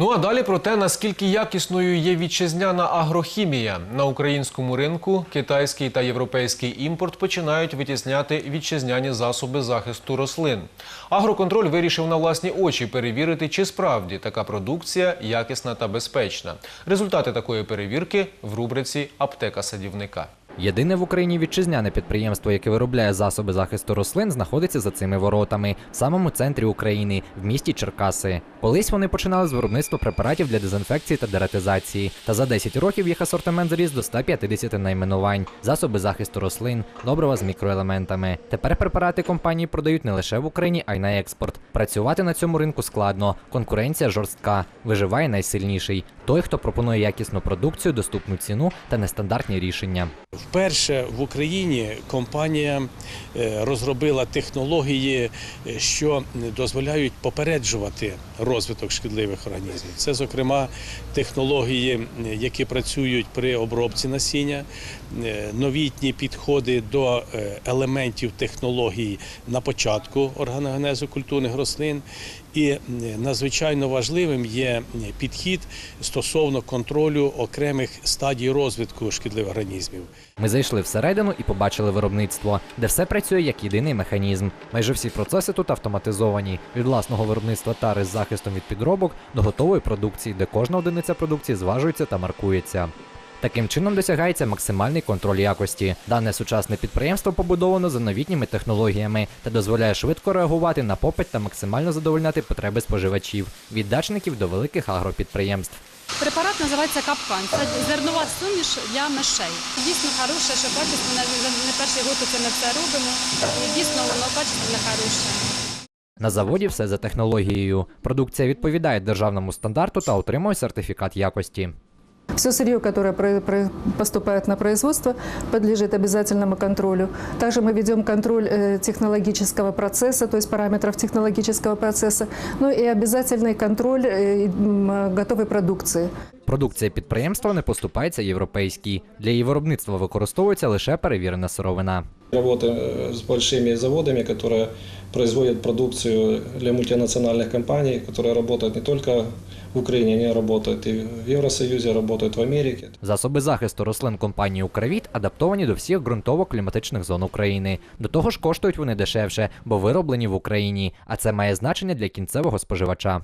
Ну а далі про те, наскільки якісною є вітчизняна агрохімія на українському ринку. Китайський та європейський імпорт починають витісняти вітчизняні засоби захисту рослин. Агроконтроль вирішив на власні очі перевірити, чи справді така продукція якісна та безпечна. Результати такої перевірки в рубриці Аптека садівника. Єдине в Україні вітчизняне підприємство, яке виробляє засоби захисту рослин, знаходиться за цими воротами, в самому центрі України, в місті Черкаси. Колись вони починали з виробництва препаратів для дезінфекції та дератизації. Та за 10 років їх асортимент зріс до 150 найменувань, засоби захисту рослин, добрива з мікроелементами. Тепер препарати компанії продають не лише в Україні, а й на експорт. Працювати на цьому ринку складно. Конкуренція жорстка. Виживає найсильніший той, хто пропонує якісну продукцію, доступну ціну та нестандартні рішення. Вперше в Україні компанія е, розробила технології, е, що дозволяють попереджувати розвиток шкідливих організмів. Це, зокрема, технології, е, які працюють при обробці насіння, новітні підходи до елементів технологій на початку органогенезу культурних рослин. І надзвичайно важливим є підхід стосовно контролю окремих стадій розвитку шкідливих організмів. Ми зайшли всередину і побачили виробництво, де все працює як єдиний механізм. Майже всі процеси тут автоматизовані від власного виробництва тари з захистом від підробок до готової продукції, де кожна одиниця продукції зважується та маркується. Таким чином досягається максимальний контроль якості. Дане сучасне підприємство побудовано за новітніми технологіями та дозволяє швидко реагувати на попит та максимально задовольняти потреби споживачів від дачників до великих агропідприємств. Препарат називається капкан. Це зернова суміш для мишей. Дійсно хороше, що качество не- перший год це ми все робимо. І дійсно воно качественне хороше. На заводі все за технологією. Продукція відповідає державному стандарту та отримує сертифікат якості. Все сырье, которое про- про- поступает на производство, подлежит обязательному контролю. Также мы ведем контроль э, технологического процесса, то есть параметров технологического процесса, ну и обязательный контроль э, м, готовой продукции. Продукція підприємства не поступається європейській. Для її виробництва використовується лише перевірена сировина. Работаем э, с большими заводами, которые производят продукцию для мультинациональных компаний, которые работают не только в Украине, они работают и в Евросоюзе, работают в Америке. Засоби захисту рослин компанії Укравіт адаптовані до всіх ґрунтово-кліматичних зон України. До того ж, коштують вони дешевше, бо вироблені в Україні, а це має значення для кінцевого споживача.